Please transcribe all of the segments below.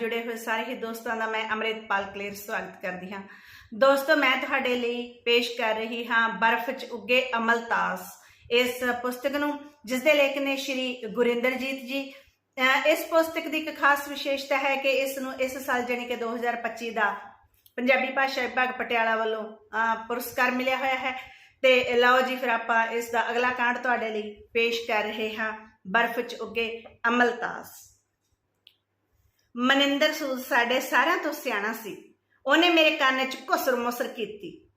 ਜੁੜੇ ਹੋਏ ਸਾਰੇ ਹੀ ਦੋਸਤਾਂ ਦਾ ਮੈਂ ਅੰਮ੍ਰਿਤਪਾਲ ਕਲੇਰ ਸਵਾਗਤ ਕਰਦੀ ਹਾਂ। ਦੋਸਤੋ, ਮੈਂ ਤੁਹਾਡੇ ਲਈ ਪੇਸ਼ ਕਰ ਰਹੀ ਹਾਂ ਬਰਫ਼ 'ਚ ਉੱਗੇ ਅਮਲਤਾਸ ਇਸ ਪੁਸਤਕ ਨੂੰ, ਜਿਸ ਦੇ ਲੇਖਕ ਨੇ ਸ਼੍ਰੀ ਗੁਰਿੰਦਰਜੀਤ ਜੀ ਇਸ ਪੁਸਤਕ ਦੀ ਇੱਕ ਖਾਸ ਵਿਸ਼ੇਸ਼ਤਾ ਹੈ ਕਿ ਇਸ ਨੂੰ ਇਸ ਸਾਲ ਜਾਣੀ ਕਿ 2025 ਦਾ ਪੰਜਾਬੀ ਭਾਸ਼ਾ ਵਿਭਾਗ ਪਟਿਆਲਾ ਵੱਲੋਂ, ਅਹ ਪੁਰਸਕਾਰ ਮਿਲਿਆ ਹੋਇਆ ਹੈ। ਤੇ ਲਓ ਜੀ ਫਿਰ ਆਪਾਂ ਇਸ ਦਾ ਅਗਲਾ ਕਾਂਡ ਤੁਹਾਡੇ ਲਈ ਪੇਸ਼ ਕਰ ਰਹੇ ਹਾਂ, ਬਰਫ਼ 'ਚ ਉੱਗੇ ਅਮਲਤਾਸ ਮਨਿੰਦਰ ਸੂਦ ਸਾਡੇ ਸਾਰਿਆਂ ਤੋਂ ਸਿਆਣਾ ਸੀ। ਉਹਨੇ ਮੇਰੇ ਕੰਨ 'ਚ ਘੁਸਰ ਮੁਸਰ ਕੀਤੀ।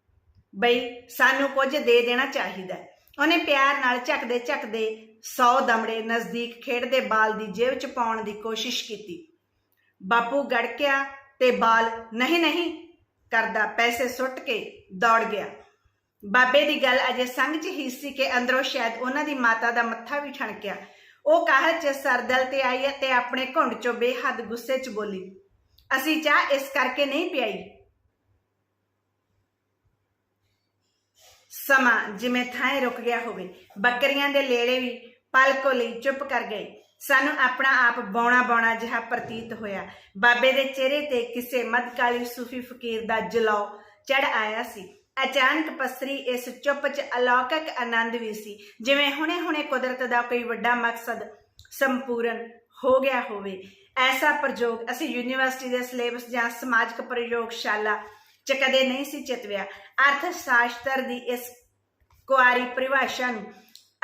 ਬਈ, ਸਾਨੂੰ ਕੁਝ ਦੇ ਦੇਣਾ ਚਾਹੀਦਾ ਉਹਨੇ ਪਿਆਰ ਨਾਲ ਝੱਕਦੇ ਝੱਕਦੇ 100 ਦਮੜੇ ਨਜ਼ਦੀਕ ਖੇਡਦੇ ਬਾਲ ਦੀ ਜੇਬ 'ਚ ਪਾਉਣ ਦੀ ਕੋਸ਼ਿਸ਼ ਕੀਤੀ। ਬਾਪੂ ਗੜਕਿਆ ਤੇ ਬਾਲ ਨਹੀਂ ਨਹੀਂ ਕਰਦਾ, ਪੈਸੇ ਸੁੱਟ ਕੇ ਦੌੜ ਗਿਆ। ਬਾਬੇ ਦੀ ਗੱਲ ਅਜੇ ਸੰਗ 'ਚ ਹੀ ਸੀ ਕਿ ਅੰਦਰੋਂ ਸ਼ਾਇਦ ਉਹਨਾਂ ਦੀ ਮਾਤਾ ਦਾ ਮੱਥਾ ਵੀ ਠਣਕਿਆ। ਉਹ ਕਾਹਲ 'ਚ ਸਰਦਲ ਤੇ ਆਈ ਅਤੇ ਆਪਣੇ ਘੁੰਡ 'ਚੋਂ ਬੇਹੱਦ ਗੁੱਸੇ 'ਚ ਬੋਲੀ, ਅਸੀਂ ਚਾਹ ਇਸ ਕਰਕੇ ਨਹੀਂ ਪਿਆਈ। ਸਮਾਂ ਜਿਵੇਂ ਥਾਂ ਰੁਕ ਗਿਆ ਹੋਵੇ, ਬੱਕਰੀਆਂ ਦੇ ਲੇੜੇ ਵੀ ਪਲਕੋ ਲਈ ਚੁੱਪ ਕਰ ਗਏ। ਸਾਨੂੰ ਆਪਣਾ ਆਪ ਬੌਣਾ ਬੌਣਾ ਜਿਹਾ ਪ੍ਰਤੀਤ ਹੋਇਆ। ਬਾਬੇ ਦੇ ਚਿਹਰੇ ਤੇ ਕਿਸੇ ਮੱਧਕਾਲੀ ਸੂਫੀ ਫਕੀਰ ਦਾ ਜਲਾਉ ਚੜ ਆਇਆ ਸੀ। ਅਚਾਨਕ ਪਸਰੀ ਇਸ ਚੁੱਪ 'ਚ ਅਲੌਕਿਕ ਆਨੰਦ ਵੀ ਸੀ, ਜਿਵੇਂ ਹੁਣੇ-ਹੁਣੇ ਕੁਦਰਤ ਦਾ ਕੋਈ ਵੱਡਾ ਮਕਸਦ ਸੰਪੂਰਨ ਹੋ ਗਿਆ ਹੋਵੇ। ਐਸਾ ਪ੍ਰਯੋਗ ਅਸੀਂ ਯੂਨੀਵਰਸਿਟੀ ਦੇ ਸਿਲੇਬਸ ਜਾਂ ਸਮਾਜਿਕ ਪ੍ਰਯੋਗਸ਼ਾਲਾ 'ਚ ਕਦੇ ਨਹੀਂ ਸੀ ਚਿਤਵਿਆ। ਅਰਥ ਸ਼ਾਸਤਰ ਦੀ ਇਸ ਕੁਆਰੀ ਪਰਿਭਾਸ਼ਾ ਨੂੰ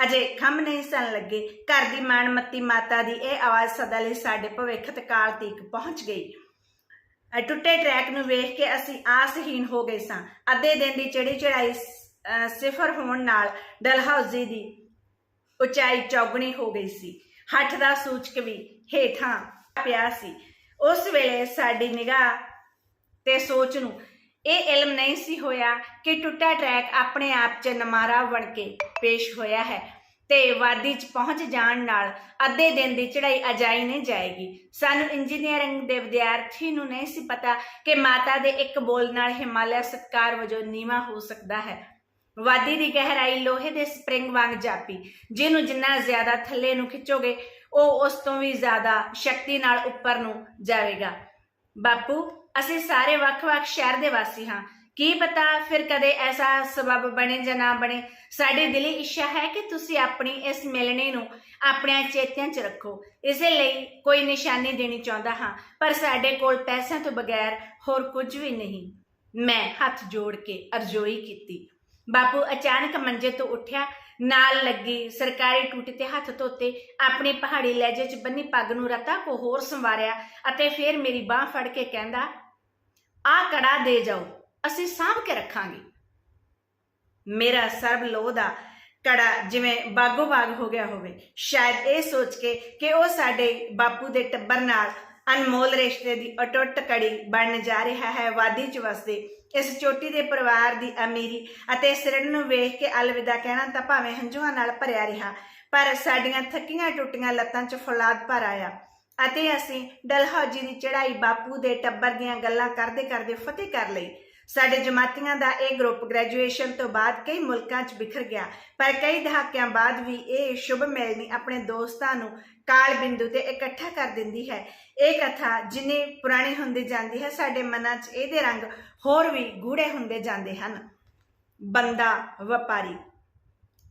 ਅਜੇ ਖੰਮ ਨਹੀਂ ਸਨ ਲੱਗੇ। ਘਰ ਦੀ ਮਾਨਮੱਤੀ ਮਾਤਾ ਦੀ ਇਹ ਆਵਾਜ਼ ਸਦਾ ਲਈ ਸਾਡੇ ਭਵਿੱਖ ਕਾਲ ਤੀਕ ਪਹੁੰਚ ਗਈ। ਟੁੱਟੇ ਟਰੈਕ ਨੂੰ ਵੇਖ ਕੇ ਅਸੀਂ ਆਸਹੀਨ ਹੋ ਗਏ ਸਾਂ। ਅੱਧੇ ਦਿਨ ਦੀ ਚੜੀ ਚੜਾਈ ਸਿਫਰ ਹੋਣ ਨਾਲ ਡਲਹੌਜ਼ੀ ਦੀ ਉਚਾਈ ਚੌਗਣੀ ਹੋ ਗਈ ਸੀ। ਹੱਠ ਦਾ ਸੂਚਕ ਵੀ ਹੇਠਾਂ ਪਿਆ ਸੀ। ਉਸ ਵੇਲੇ ਸਾਡੀ ਨਿਗਾਹ ਤੇ ਸੋਚ ਨੂੰ ਇਹ ਇਲਮ ਨਹੀਂ ਸੀ ਹੋਇਆ ਕਿ ਟੁੱਟਾ ਟਰੈਕ ਆਪਣੇ ਆਪ 'ਚ ਨਮਾਰਾ ਬਣ ਕੇ ਪੇਸ਼ ਹੋਇਆ ਹੈ। ਤੇ ਵਾਦੀ 'ਚ ਪਹੁੰਚ ਜਾਣ ਨਾਲ ਅੱਧੇ ਦਿਨ ਦੀ ਚੜ੍ਹਾਈ ਅਜਾਈ ਨਹੀਂ ਜਾਏਗੀ। ਸਾਨੂੰ ਇੰਜੀਨੀਅਰਿੰਗ ਦੇ ਵਿਦਿਆਰਥੀ ਨੂੰ ਨਹੀਂ ਸੀ ਪਤਾ ਕਿ ਮਾਤਾ ਦੇ ਇੱਕ ਬੋਲ ਨਾਲ ਹਿਮਾਲਿਆ ਸਤਕਾਰ ਵਜੋਂ ਨੀਵਾ ਹੋ ਸਕਦਾ ਹੈ। ਵਾਦੀ ਦੀ ਗਹਿਰਾਈ ਲੋਹੇ ਦੇ ਸਪ੍ਰਿੰਗ ਵਾਂਗ ਜਾਪੀ, ਜਿਹਨੂੰ ਜਿੰਨਾ ਜ਼ਿਆਦਾ ਥੱਲੇ ਨੂੰ ਖਿੱਚੋਗੇ, ਉਹ ਉਸ ਤੋਂ ਵੀ ਜ਼ਿਆਦਾ ਸ਼ਕਤੀ ਨਾਲ ਉੱਪਰ ਨੂੰ ਜਾਵੇਗਾ। ਬਾਪੂ, ਅਸੀਂ ਸਾਰੇ ਵੱਖ-ਵੱਖ ਸ਼ਹਿਰ ਦੇ ਵਾਸੀ ਹਾਂ। ਕੀ ਪਤਾ ਫਿਰ ਕਦੇ ਐਸਾ ਸਬਬ ਬਣੇ ਜਾਂ ਨਾ ਬਣੇ। ਸਾਡੀ ਦਿਲੀ ਇੱਛਾ ਹੈ ਕਿ ਤੁਸੀਂ ਆਪਣੀ ਇਸ ਮਿਲਣੇ ਨੂੰ ਆਪਣੇ ਚੇਤਿਆਂ 'ਚ ਰੱਖੋ। ਇਸੇ ਲਈ ਕੋਈ ਨਿਸ਼ਾਨੀ ਦੇਣੀ ਚਾਹੁੰਦਾ ਹਾਂ, ਪਰ ਸਾਡੇ ਕੋਲ ਪੈਸਿਆਂ ਤੋਂ ਬਗੈਰ ਹੋਰ ਕੁਝ ਵੀ ਨਹੀਂ। ਮੈਂ ਹੱਥ ਜੋੜ ਕੇ ਅਰਜ਼ੋਈ ਕੀਤੀ। ਬਾਪੂ ਅਚਾਨਕ ਮੰਜੇ ਤੋਂ ਉੱਠਿਆ, ਨਾਲ ਲੱਗੀ ਸਰਕਾਰੀ ਟੂਟੀ ਤੇ ਹੱਥ ਧੋਤੇ, ਆਪਣੀ ਪਹਾੜੀ ਲਹਿਜੇ 'ਚ ਬੰਨੀ ਪੱਗ ਨੂੰ ਰਤਾ ਕੋ ਹੋਰ ਸੰਵਾਰਿਆ ਅਤੇ ਫਿਰ ਮੇਰੀ ਬਾਹ ਫੜ ਕੇ ਕਹਿੰਦਾ ਆ ਕੜਾ ਦੇ ਜਾਓ। ਅਸੀਂ ਸਾਂਭ ਕੇ ਰੱਖਾਂਗੇ। ਮੇਰਾ ਸਰਬ ਲੋਹ ਦਾ ਕੜਾ ਜਿਵੇਂ ਬਾਗੋ ਬਾਗ ਹੋ ਗਿਆ ਹੋਵੇ, ਸ਼ਾਇਦ ਇਹ ਸੋਚ ਕੇ ਕਿ ਉਹ ਸਾਡੇ ਬਾਪੂ ਦੇ ਟੱਬਰ ਨਾਲ ਅਨਮੋਲ ਰਿਸ਼ਤੇ ਦੀ ਅਟੁੱਟ ਕੜੀ ਬਣਨ ਜਾ ਰਿਹਾ ਹੈ, ਵਾਦੀ ਚ ਵਸਦੇ, ਇਸ ਚੋਟੀ ਦੇ ਪਰਿਵਾਰ ਦੀ ਅਮੀਰੀ ਅਤੇ ਸਿਰੜ ਨੂੰ ਵੇਖ ਕੇ ਅਲਵਿਦਾ ਕਹਿਣਾ ਤਾਂ ਭਾਵੇਂ ਹੰਝੂਆਂ ਨਾਲ ਭਰਿਆ ਰਿਹਾ, ਪਰ ਸਾਡੀਆਂ ਥੱਕੀਆਂ ਟੁੱਟੀਆਂ ਲੱਤਾਂ 'ਚ ਫੌਲਾਦ ਭਰ ਆਇਆ ਅਤੇ ਅਸੀਂ ਡਲਹੌਜੀ ਦੀ ਚੜ੍ਹਾਈ ਬਾਪੂ ਦੇ ਟੱਬਰ ਦੀਆਂ ਗੱਲਾਂ ਕਰਦੇ ਕਰਦੇ ਫਤਿਹ ਕਰ ਲਈ। ਸਾਡੇ ਜਮਾਤੀਆਂ ਦਾ ਇਹ ਗਰੁੱਪ ਗ੍ਰੈਜੂਏਸ਼ਨ ਤੋਂ ਬਾਅਦ ਕਈ ਮੁਲਕਾਂ 'ਚ ਬਿਖਰ ਗਿਆ। ਪਰ ਕਈ ਦਹਾਕਿਆਂ ਬਾਅਦ ਵੀ ਇਹ ਸ਼ੁਭ ਮਿਲਣੀ ਆਪਣੇ ਦੋਸਤਾਂ ਨੂੰ ਕਾਲ ਬਿੰਦੂ ਤੇ ਇਕੱਠਾ ਕਰ ਦਿੰਦੀ ਹੈ। ਇਹ ਕਥਾ ਜਿੰਨੀ ਪੁਰਾਣੀ ਹੁੰਦੀ ਜਾਂਦੀ ਹੈ, ਸਾਡੇ ਮਨਾਂ 'ਚ ਇਹਦੇ ਰੰਗ ਹੋਰ ਵੀ ਗੂੜੇ ਹੁੰਦੇ ਜਾਂਦੇ ਹਨ। ਬੰਦਾ ਵਪਾਰੀ,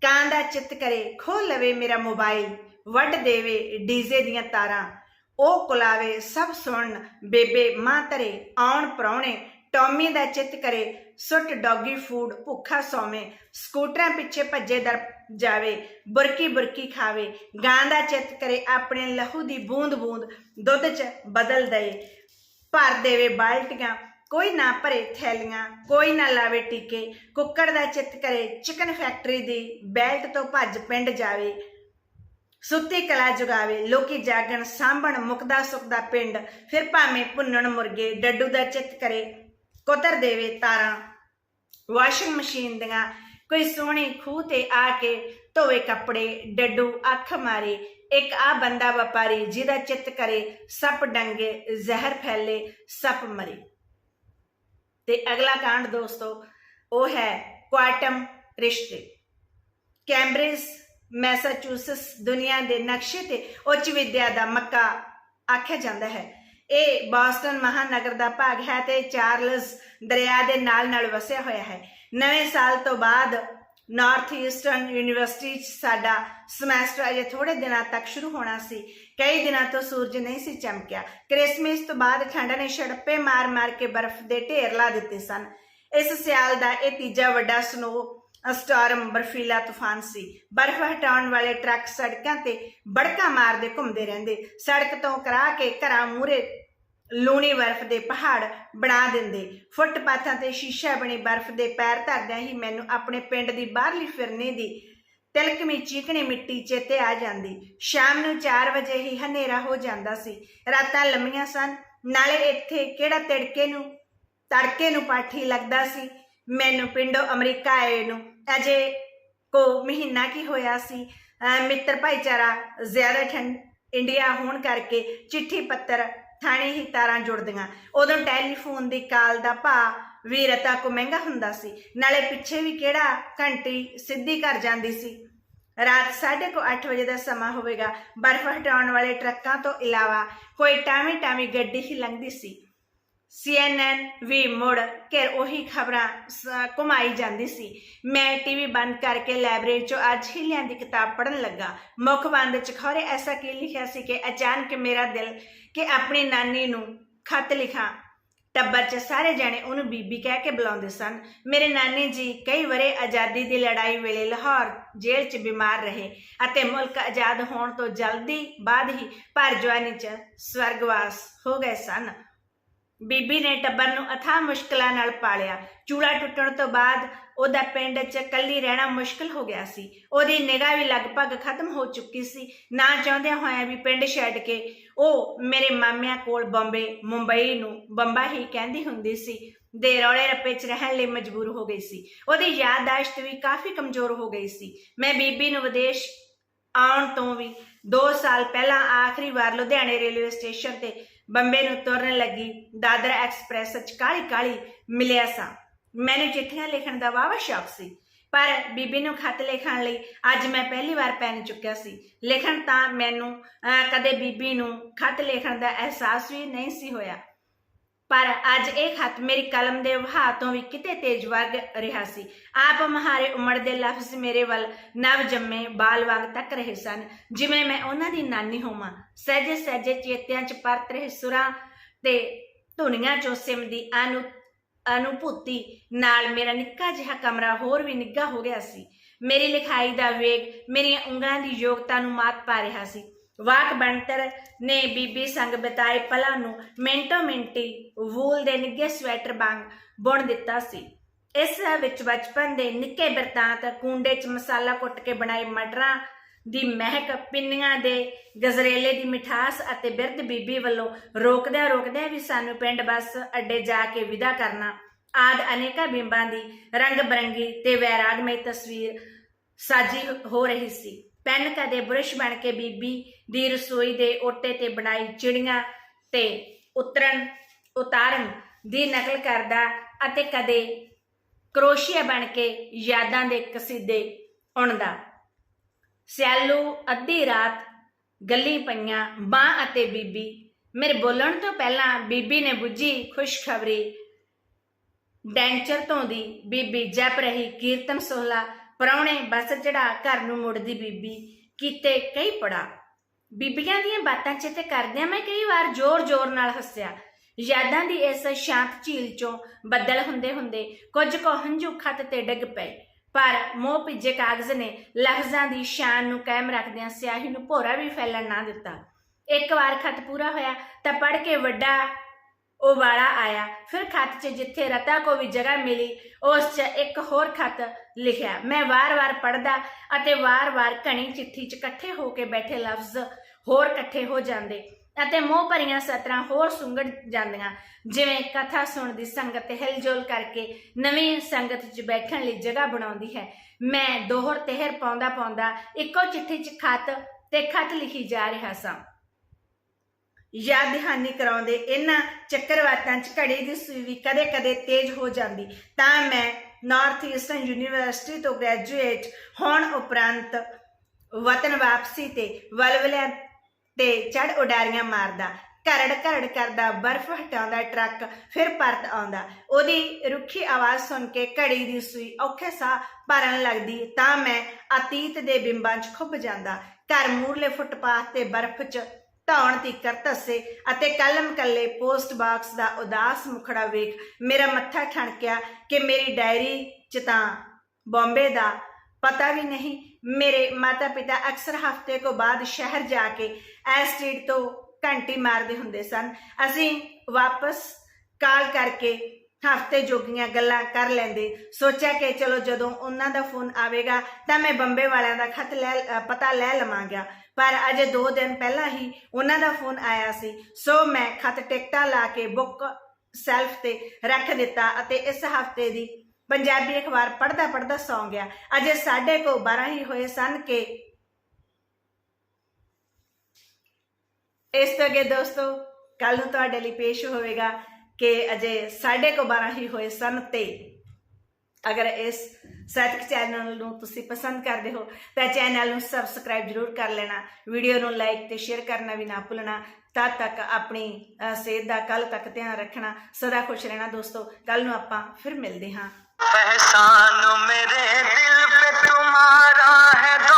ਕਾਂ ਦਾ ਚਿੱਤ ਕਰੇ, ਖੋਹ ਲਵੇ ਮੇਰਾ ਮੋਬਾਈਲ, ਵੱਢ ਦੇਵੇ ਡੀਜ਼ੇ ਦੀਆਂ ਤਾਰਾਂ, ਉਹ ਕੁਲਾਵੇ ਸਭ ਸੁਣਨ, ਬੇਬੇ ਮਾਂ ਤਰੇ ਆਉਣ ਪਰੌਣੇ ਟੌਮੀ ਦਾ ਚਿੱਤ ਕਰੇ, ਸੁੱਟ ਡੌਗੀ ਫੂਡ, ਭੁੱਖਾ ਸੌਵੇਂ, ਸਕੂਟਰਾਂ ਪਿੱਛੇ ਭੱਜੇ ਦਰ ਜਾਵੇ, ਬੁਰਕੀ ਬੁਰਕੀ ਖਾਵੇ, ਗਾਂ ਦਾ ਚਿੱਤ ਕਰੇ, ਆਪਣੇ ਲਹੂ ਦੀ ਬੂੰਦ ਬੂੰਦ, ਦੁੱਧ 'ਚ ਬਦਲ ਦਏ, ਭਰ ਦੇਵੇ ਬਾਲਟੀਆਂ, ਕੋਈ ਨਾ ਭਰੇ ਥੈਲੀਆਂ, ਕੋਈ ਨਾ ਲਾਵੇ ਟੀਕੇ, ਕੁੱਕੜ ਦਾ ਚਿੱਤ ਕਰੇ, ਚਿਕਨ ਫੈਕਟਰੀ ਦੀ ਬੈਲਟ ਤੋਂ ਭੱਜ ਪਿੰਡ ਜਾਵੇ, ਸੁੱਤੀ ਕਲਾ ਜੁਗਾਵੇ, ਲੋਕੀ ਜਾਗਣ, ਸਾਂਭਣ, ਮੁਕਦਾ ਸੁਖਦਾ ਪਿੰਡ, ਫਿਰ ਭਾਵੇਂ ਭੁੰਨਣ ਮੁਰਗੇ, ਡੱਡੂ ਦਾ ਚਿੱਤ ਕਰੇ ਕੁਤਰ ਦੇਵੇ ਤਾਰਾਂ। ਵਾਸ਼ਿੰਗ ਮਸ਼ੀਨ ਦੀਆਂ ਕੋਈ ਸੋਹਣੀ ਖੂਹ ਤੇ ਆ ਕੇ ਧੋਵੇ ਕੱਪੜੇ, ਡੱਡੂ, ਅੱਖ ਮਾਰੇ। ਇੱਕ ਆ ਬੰਦਾ ਵਪਾਰੀ ਜਿਹਦਾ ਚਿੱਤ ਕਰੇ, ਸੱਪ ਡੰਗੇ, ਜ਼ਹਿਰ ਫੈਲੇ, ਸੱਪ ਮਰੇ। ਤੇ ਅਗਲਾ ਕਾਂਡ ਦੋਸਤੋ, ਉਹ ਹੈ ਕੁਆਟਮ ਰਿਸ਼ਤੇ। ਕੈਂਬਰਿਜ ਮੈਸਾਚੂਸਸ ਦੁਨੀਆ ਦੇ ਨਕਸ਼ੇ ਤੇ ਉੱਚ ਵਿਦਿਆ ਦਾ ਮੱਕਾ ਆਖਿਆ ਜਾਂਦਾ ਹੈ। ਇਹ ਬੋਸਟਨ ਮਹਾਨਗਰ ਦਾ ਭਾਗ ਹੈ ਤੇ ਚਾਰਲਸ ਦਰਿਆ ਦੇ ਨਾਲ ਨਾਲ ਵਸਿਆ ਹੋਇਆ ਹੈ। ਨਵੇਂ ਸਾਲ ਤੋਂ ਬਾਅਦ ਨਾਰਥ ਈਸਟਰਨ ਯੂਨੀਵਰਸਿਟੀ 'ਚ ਸਾਡਾ ਸਮੈਸਟਰ ਅਜੇ ਥੋੜੇ ਦਿਨਾਂ ਤੱਕ ਸ਼ੁਰੂ ਹੋਣਾ ਸੀ। ਕਈ ਦਿਨਾਂ ਤੋਂ ਸੂਰਜ ਨਹੀਂ ਸੀ ਚਮਕਿਆ। ਕ੍ਰਿਸਮਸ ਤੋਂ ਬਾਅਦ ਠੰਡ ਨੇ ਛੜਪੇ ਮਾਰ-ਮਾਰ ਕੇ ਬਰਫ਼ ਦੇ ਢੇਰ ਲਾ ਦਿੱਤੇ ਸਨ। ਇਸ ਸਿਆਲ ਦਾ ਇਹ ਤੀਜਾ ਵੱਡਾ ਸਨੋ ਸਟਾਰਮ ਬਰਫੀਲਾ ਤੂਫਾਨ ਸੀ। ਬਰਫ਼ ਹਟਾਉਣ ਵਾਲੇ ਟਰੱਕ ਸੜਕਾਂ ਤੇ ਬੜਕਾ ਮਾਰਦੇ ਘੁੰਮਦੇ ਰਹਿੰਦੇ। ਸੜਕ ਤੋਂ ਕਰਾ ਕੇ ਘਰਾਂ ਮੂਰੇ ਲੂਣੀ ਬਰਫ਼ ਦੇ ਪਹਾੜ ਬਣਾ ਦਿੰਦੇ। ਫੁੱਟਪਾਥਾਂ ਤੇ ਸ਼ੀਸ਼ਾ ਬਣੀ ਬਰਫ਼ ਦੇ ਪੈਰ ਧਰਦਿਆਂ ਹੀ ਮੈਨੂੰ ਆਪਣੇ ਪਿੰਡ ਦੀ ਬਾਹਰਲੀ ਫਿਰਨੇ ਦੀ ਤਿਲਕਮੀ ਚੀਕਣੀ ਮਿੱਟੀ ਚੇਤੇ ਆ ਜਾਂਦੀ। ਸ਼ਾਮ ਨੂੰ 4 ਵਜੇ ਹੀ ਹਨੇਰਾ ਹੋ ਜਾਂਦਾ ਸੀ। ਰਾਤਾਂ ਲੰਮੀਆਂ ਸਨ। ਨਾਲੇ ਇੱਥੇ ਕਿਹੜਾ ਤਿੜਕੇ ਨੂੰ, ਤੜਕੇ ਨੂੰ ਪਾਠੀ ਲੱਗਦਾ ਸੀ? ਮੈਨੂੰ ਪਿੰਡੋਂ ਅਮਰੀਕਾ ਆਏ ਨੂੰ ਅਜੇ ਕੋ ਮਹੀਨਾ ਕੀ ਹੋਇਆ ਸੀ? ਅਹ ਮਿੱਤਰ ਭਾਈਚਾਰਾ ਜ਼ਿਆਦਾ ਠੰਡ ਇੰਡੀਆ ਹੋਣ ਕਰਕੇ ਚਿੱਠੀ ਪੱਤਰ ਥਾਣੇ ਹੀ ਤਾਰਾਂ ਜੁੜਦੀਆਂ। ਉਦੋਂ ਟੈਲੀਫੋਨ ਦੀ ਕਾਲ ਦਾ ਭਾਅ ਵੀਰਤਾ ਕੋ ਮਹਿੰਗਾ ਹੁੰਦਾ ਸੀ। ਨਾਲੇ ਪਿੱਛੇ ਵੀ ਕਿਹੜਾ ਘੰਟੀ ਸਿੱਧੀ ਕਰ ਜਾਂਦੀ ਸੀ। ਰਾਤ 8:30 ਵਜੇ ਦਾ ਸਮਾਂ ਹੋਵੇਗਾ। ਬਰਫ਼ ਹਟਾਉਣ ਵਾਲੇ ਟਰੱਕਾਂ ਤੋਂ ਇਲਾਵਾ ਕੋਈ ਟਾਵੀਂ ਟਾਵੀਂ ਗੱਡੀ ਹੀ ਲੰਘਦੀ ਸੀ। CNN ਵੀ ਮੁੜ ਕੇ ਉਹੀ ਖਬਰਾਂ ਸ- ਘੁਮਾਈ ਜਾਂਦੀ ਸੀ। ਮੈਂ ਟੀਵੀ ਬੰਦ ਕਰਕੇ ਲਾਇਬ੍ਰੇਰੀ ਚੋਂ ਅੱਜ ਹੀ ਲਿਆਂਦੀ ਕਿਤਾਬ ਪੜ੍ਹਨ ਲੱਗਾ। ਮੁੱਖ ਬੰਦ ਚ ਖੌਰੇ, ਐਸਾ ਕੀ ਲਿਖਿਆ ਸੀ ਕਿ ਅਚਾਨਕ ਮੇਰਾ ਦਿਲ ਕਿ ਆਪਣੀ ਨਾਨੀ ਨੂੰ ਖਤ ਲਿਖਾਂ। ਟੱਬਰ 'ਚ ਸਾਰੇ ਜਣੇ ਉਹਨੂੰ ਬੀਬੀ ਕਹਿ ਕੇ ਬੁਲਾਉਂਦੇ ਸਨ। ਮੇਰੇ ਨਾਨੀ ਜੀ ਕਈ ਵਰੇ ਆਜ਼ਾਦੀ ਦੀ ਲੜਾਈ ਵੇਲੇ ਲਾਹੌਰ ਜੇਲ੍ਹ 'ਚ ਬਿਮਾਰ ਰਹੇ ਅਤੇ ਮੁਲਕ ਆਜ਼ਾਦ ਹੋਣ ਤੋਂ ਜਲਦੀ ਬਾਅਦ ਹੀ ਭਰ ਜਵਾਨੀ 'ਚ ਸਵਰਗਵਾਸ ਹੋ ਗਏ ਸਨ। ਬੀਬੀ ਨੇ ਟੱਬਰ ਨੂੰ ਅਥਾਹ ਮੁਸ਼ਕਲਾਂ ਨਾਲ ਪਾਲਿਆ। ਚੂੜਾ ਟੁੱਟਣ ਤੋਂ ਬਾਅਦ ਉਹਦਾ ਪਿੰਡ 'ਚ ਇਕੱਲੀ ਰਹਿਣਾ ਮੁਸ਼ਕਲ ਹੋ ਗਿਆ ਸੀ। ਉਹਦੀ ਨਿਗਾਹ ਵੀ ਲਗਭਗ ਖਤਮ ਹੋ ਚੁੱਕੀ ਸੀ। ਨਾ ਚਾਹੁੰਦਿਆਂ ਹੋਇਆਂ ਵੀ ਪਿੰਡ ਛੱਡ ਕੇ ਉਹ ਮੇਰੇ ਮਾਮਿਆਂ ਕੋਲ ਬੰਬੇ, ਮੁੰਬਈ ਨੂੰ ਬੰਬਾ ਹੀ ਕਹਿੰਦੀ ਹੁੰਦੀ ਸੀ। ਦੇ ਰੌਲੇ ਰੱਪੇ 'ਚ ਰਹਿਣ ਲਈ ਮਜਬੂਰ ਹੋ ਗਈ ਸੀ। ਉਹਦੀ ਯਾਦਦਾਸ਼ਤ ਵੀ ਕਾਫੀ ਕਮਜ਼ੋਰ ਹੋ ਗਈ ਸੀ। ਮੈਂ ਬੀਬੀ ਨੂੰ ਵਿਦੇਸ਼ ਆਉਣ ਤੋਂ ਵੀ 2 ਸਾਲ ਪਹਿਲਾਂ ਆਖਰੀ ਵਾਰ ਲੁਧਿਆਣੇ ਰੇਲਵੇ ਸਟੇਸ਼ਨ ਤੇ ਬੰਬੇ ਨੂੰ ਤੁਰਨ ਲੱਗੀ। ਦਾਦਰਾ ਐਕਸਪ੍ਰੈਸ 'ਚ ਕਾਲੀ ਕਾਲੀ ਮਿਲਿਆ ਸਾਂ। ਮੈਨੂੰ ਚਿੱਠੀਆਂ ਲਿਖਣ ਦਾ ਵਾਵਾ ਸ਼ੌਕ ਸੀ ਪਰ ਬੀਬੀ ਨੂੰ ਖਤ ਲਿਖਣ ਲਈ ਅੱਜ ਮੈਂ ਪਹਿਲੀ ਵਾਰ ਪੈਨ ਚੁੱਕਿਆ ਸੀ। ਲਿਖਣ ਤਾਂ ਮੈਨੂੰ ਅਹ, ਕਦੇ ਬੀਬੀ ਨੂੰ ਖਤ ਲਿਖਣ ਦਾ ਅਹਿਸਾਸ ਵੀ ਨਹੀਂ ਸੀ ਹੋਇਆ। ਪਰ ਅੱਜ ਇਹ ਖਤ ਮੇਰੀ ਕਲਮ ਦੇ ਵਹਾਅ ਤੋਂ ਵੀ ਕਿਤੇ ਤੇਜ਼ ਵਗ ਰਿਹਾ ਸੀ। ਆਪ ਮਹਾਰੇ ਉਮਰ ਦੇ ਲਫ਼ਜ਼ ਮੇਰੇ ਵੱਲ ਨਵ ਜੰਮੇ ਬਾਲ ਵਾਂਗ ਤੱਕ ਰਹੇ ਸਨ। ਜਿਵੇਂ ਮੈਂ ਉਹਨਾਂ ਦੀ ਨਾਨੀ ਹੋਵਾਂ। ਸਹਿਜੇ ਸਹਿਜੇ ਚੇਤਿਆਂ 'ਚ ਪਰਤ ਰਹੇ ਸੁਰਾਂ ਤੇ ਧੁਨੀਆਂ 'ਚੋਂ ਸਿਮਦੀ ਅਨੁ, ਅਨੁਭੂਤੀ ਨਾਲ ਮੇਰਾ ਨਿੱਕਾ ਜਿਹਾ ਕਮਰਾ ਹੋਰ ਵੀ ਨਿੱਘਾ ਹੋ ਗਿਆ ਸੀ। ਮੇਰੀ ਲਿਖਾਈ ਦਾ ਵੇਗ, ਮੇਰੀਆਂ ਉਂਗਲਾਂ ਦੀ ਯੋਗਤਾ ਨੂੰ ਮਾਤ ਪਾ ਰਿਹਾ ਸੀ। ਵਾਕ ਬਣਤਰ ਨੇ ਬੀਬੀ ਸੰਗ ਬਿਤਾਏ ਪਲਾਂ ਨੂੰ ਮਿੰਟੋ ਮਿੰਟੀ ਵੂਲ ਦੇ ਨਿੱਘੇ ਸਵੈਟਰ ਵਾਂਗ ਬੁਣ ਦਿੱਤਾ ਸੀ। ਇਸ ਵਿੱਚ ਬਚਪਨ ਦੇ ਨਿੱਕੇ ਬਿਰਤਾਂਤ ਕੁੰਡੇ 'ਚ ਮਸਾਲਾ ਕੁੱਟ ਕੇ ਬਣਾਏ ਮਟਰਾਂ ਦੀ ਮਹਿਕ, ਪਿੰਨੀਆਂ ਦੇ ਗਜ਼ਰੇਲੇ ਦੀ ਮਿਠਾਸ ਅਤੇ ਬਿਰਧ ਬੀਬੀ ਵੱਲੋਂ ਰੋਕਦਿਆਂ ਰੋਕਦਿਆਂ ਵੀ ਸਾਨੂੰ ਪਿੰਡ ਬੱਸ ਅੱਡੇ ਜਾ ਕੇ ਵਿਦਾ ਕਰਨਾ, ਆਦ ਅਨੇਕਾਂ ਬਿੰਬਾਂ ਦੀ ਰੰਗ ਬਰੰਗੀ ਤੇ ਵੈਰਾਗਮਈ ਤਸਵੀਰ ਸਾਜੀ ਹੋ ਰਹੀ ਸੀ। ਪੈਨ ਕਦੇ ਬੁਰਸ਼ ਬਣ ਕੇ ਬੀਬੀ ਦੀ ਰਸੋਈ ਦੇ ਓਟੇ ਤੇ ਬਣਾਈ ਚਿੜੀਆਂ ਤੇ ਉਤਰਨ, ਉਤਾਰਨ ਦੀ ਨਕਲ ਕਰਦਾ ਅਤੇ ਕਦੇ ਕਰੋਸ਼ੀਆ ਬਣ ਕੇ ਯਾਦਾਂ ਦੇ ਕਸੀਦੇ ਉਣਦਾ ਸਿਆਲੂ ਅੱਧੀ ਰਾਤ ਗੱਲੀ ਪਈਆਂ ਮਾਂ ਅਤੇ ਬੀਬੀ। ਮੇਰੇ ਬੋਲਣ ਤੋਂ ਪਹਿਲਾਂ ਬੀਬੀ ਨੇ ਬੁੱਝੀ ਖੁਸ਼ਖਬਰੀ। ਡੈਂਚਰ ਤੋਂ ਦੀ ਬੀਬੀ ਜਪ ਰਹੀ ਕੀਰਤਨ ਸੋਹਲਾ ਪਰੌਣੇ ਬੱਸ ਚੜਾ ਘਰ ਨੂੰ ਮੁੜਦੀ ਬੀਬੀ। ਕੀਤੇ ਕਈ ਪੜਾ ਬੀਬੀਆਂ ਦੀਆਂ ਬਾਤਾਂ ਚਿੱਤੇ ਕਰਦਿਆਂ ਮੈਂ ਕਈ ਵਾਰ ਜ਼ੋਰ-ਜ਼ੋਰ ਨਾਲ ਹੱਸਿਆ। ਯਾਦਾਂ ਦੀ ਇਸ ਸ਼ਾਂਤ ਝੀਲ ਚੋਂ ਬੱਦਲ ਹੁੰਦੇ ਹੁੰਦੇ ਕੁਝ ਕੁ ਹੰਝੂ ਖੱਤ ਤੇ ਡਿੱਗ ਪਏ। ਪਰ ਮੋਹ ਭਿੱਜੇ ਕਾਗਜ਼ ਨੇ ਲਫ਼ਜ਼ਾਂ ਦੀ ਸ਼ਾਨ ਨੂੰ ਕਾਇਮ ਰੱਖਦਿਆਂ ਸਿਆਹੀ ਨੂੰ ਭੋਰਾ ਵੀ ਫੈਲਣ ਨਾ ਦਿੱਤਾ। ਇੱਕ ਵਾਰ ਖਤ ਪੂਰਾ ਹੋਇਆ ਤਾਂ ਪੜ ਕੇ ਵੱਡਾ ਉਹ ਵਾਲਾ ਆਇਆ। ਫਿਰ ਖਤ 'ਚ ਜਿੱਥੇ ਰਤਾ ਕੋ ਵੀ ਜਗ੍ਹਾ ਮਿਲੀ, ਉਸ 'ਚ ਇੱਕ ਹੋਰ ਖਤ ਲਿਖਿਆ। ਮੈਂ ਵਾਰ-ਵਾਰ ਪੜਦਾ ਅਤੇ ਵਾਰ-ਵਾਰ ਘਣੀ ਚਿੱਠੀ 'ਚ ਇਕੱਠੇ ਹੋ ਕੇ ਬੈਠੇ ਲਫ਼ਜ਼ ਹੋਰ ਇਕੱਠੇ ਹੋ ਜਾਂਦੇ ਅਤੇ ਮੋਹ ਭਰੀਆਂ ਸਤਰਾਂ ਹੋਰ ਸੁੰਗੜ ਜਾਂਦੀਆਂ। ਜਿਵੇਂ ਕਥਾ ਸੁਣਦੀ ਸੰਗਤ ਹਿਲਜੁਲ ਕਰਕੇ ਨਵੀਂ ਸੰਗਤ 'ਚ ਬੈਠਣ ਲਈ ਜਗ੍ਹਾ ਬਣਾਉਂਦੀ ਹੈ। ਮੈਂ ਦੋਹਰ ਤਹਿਰ ਪਾਉਂਦਾ ਪਾਉਂਦਾ ਇੱਕੋ ਚਿੱਠੀ 'ਚ ਖਤ ਤੇ ਖਤ ਲਿਖੀ ਜਾ ਰਿਹਾ ਸਾਂ। ਯਾਦ ਦਹਾਨੀ ਕਰਾਉਂਦੇ, ਇਹਨਾਂ ਚੱਕਰਵਾਤਾਂ 'ਚ ਘੜੀ ਦੀ ਸੂਈ ਵੀ ਕਦੇ-ਕਦੇ ਤੇਜ਼ ਹੋ ਜਾਂਦੀ। ਤਾਂ ਮੈਂ ਨਾਰਥ ਈਸਟਰਨ ਯੂਨੀਵਰਸਿਟੀ ਤੋਂ ਗ੍ਰੈਜੂਏਟ ਹੋਣ ਉਪਰੰਤ ਵਤਨ ਵਾਪਸੀ ਤੇ ਵਲਵਲਿਆਂ ਤੇ ਚੜ ਉਡਾਰੀਆਂ ਮਾਰਦਾ, ਘਰੜ ਘਰੜ ਕਰਦਾ, ਬਰਫ਼ ਹਟਾਉਂਦਾ, ਟਰੱਕ ਫਿਰ ਪਰਤ ਆਉਂਦਾ। ਉਹਦੀ ਰੁੱਖੀ ਆਵਾਜ਼ ਸੁਣ ਕੇ ਘੜੀ ਦੀ ਸੂਈ ਔਖੇ ਸਾਹ ਭਰਨ ਲੱਗਦੀ, ਤਾਂ ਮੈਂ ਅਤੀਤ ਦੇ ਬਿੰਬਾਂ 'ਚ ਖੁੱਭ ਜਾਂਦਾ। ਘਰ ਮੂਰਲੇ ਫੁੱਟਪਾਥ ਤੇ ਬਰਫ਼ 'ਚ ਧੌਣ ਤੀਕਰ ਧੱਸੇ ਅਤੇ ਕਲਮ ਕੱਲੇ ਪੋਸਟ ਬਾਕਸ ਦਾ ਉਦਾਸ ਮੁਖੜਾ ਵੇਖ ਮੇਰਾ ਮੱਥਾ ਠਣਕਿਆ ਕਿ ਮੇਰੀ ਡਾਇਰੀ 'ਚ ਤਾਂ ਬੰਬੇ ਦਾ ਪਤਾ ਵੀ ਨਹੀਂ। ਮੇਰੇ ਮਾਤਾ ਪਿਤਾ ਅਕਸਰ ਹਫ਼ਤੇ ਕੋ ਬਾਅਦ ਸ਼ਹਿਰ ਜਾ ਕੇ ਐ ਤੋਂ ਘੰਟੀ ਮਾਰਦੇ ਹੁੰਦੇ ਸਨ। ਅਸੀਂ ਵਾਪਸ ਕਾਲ ਕਰਕੇ ਹਫ਼ਤੇ ਜੋਗੀਆਂ ਗੱਲਾਂ ਕਰ ਲੈਂਦੇ। ਸੋਚਿਆ ਕਿ ਚਲੋ ਜਦੋਂ ਉਹਨਾਂ ਦਾ ਫੋਨ ਆਵੇਗਾ ਤਾਂ ਮੈਂ ਬੰਬੇ ਵਾਲਿਆਂ ਦਾ ਖਤ ਲੈ ਪਤਾ ਲੈ ਲਵਾਂਗਾ। ਪਰ ਅਜੇ 2 ਦਿਨ ਪਹਿਲਾਂ ਹੀ ਉਹਨਾਂ ਦਾ ਫੋਨ ਆਇਆ ਸੀ। ਸੋ ਮੈਂ ਖਤ ਟਿਕਟਾਂ ਲਾ ਕੇ ਬੁੱਕ ਸੈਲਫ ਤੇ ਰੱਖ ਦਿੱਤਾ ਅਤੇ ਇਸ ਹਫ਼ਤੇ ਦੀ ਪੰਜਾਬੀ ਅਖਬਾਰ ਪੜ੍ਹਦਾ ਪੜ੍ਹਦਾ ਸੌਂ ਗਿਆ। ਅਜੇ ਸਾਡੇ ਕੋ 12 ਹੀ ਹੋਏ ਸਨ ਕਿ ਇਸ ਤੋਂ ਅੱਗੇ ਦੋਸਤੋ ਕੱਲ ਨੂੰ ਤੁਹਾਡੇ ਲਈ ਪੇਸ਼ ਹੋਵੇਗਾ ਕਿ ਅਜੇ ਸਾਡੇ ਕੋ 12 ਹੀ ਹੋਏ ਸਨ ਤੇ ਅਗਰ ਇਸ ਸਾਹਿਤਕ ਚੈਨਲ ਨੂੰ ਤੁਸੀਂ ਪਸੰਦ ਕਰਦੇ ਹੋ ਤਾਂ ਚੈਨਲ ਨੂੰ ਸਬਸਕ੍ਰਾਈਬ ਜ਼ਰੂਰ ਕਰ ਲੈਣਾ ਵੀਡੀਓ ਨੂੰ ਲਾਈਕ ਤੇ ਸ਼ੇਅਰ ਕਰਨਾ ਵੀ ਨਾ ਭੁੱਲਣਾ ਤਦ ਤੱਕ ਆਪਣੀ ਅ, ਸਿਹਤ ਦਾ ਕੱਲ ਤੱਕ ਧਿਆਨ ਰੱਖਣਾ ਸਦਾ ਖੁਸ਼ ਰਹਿਣਾ ਦੋਸਤੋ ਕੱਲ ਨੂੰ ਆਪਾਂ ਫਿਰ ਮਿਲਦੇ ਹਾਂ एहसान मेरे दिल पे तुम्हारा है दो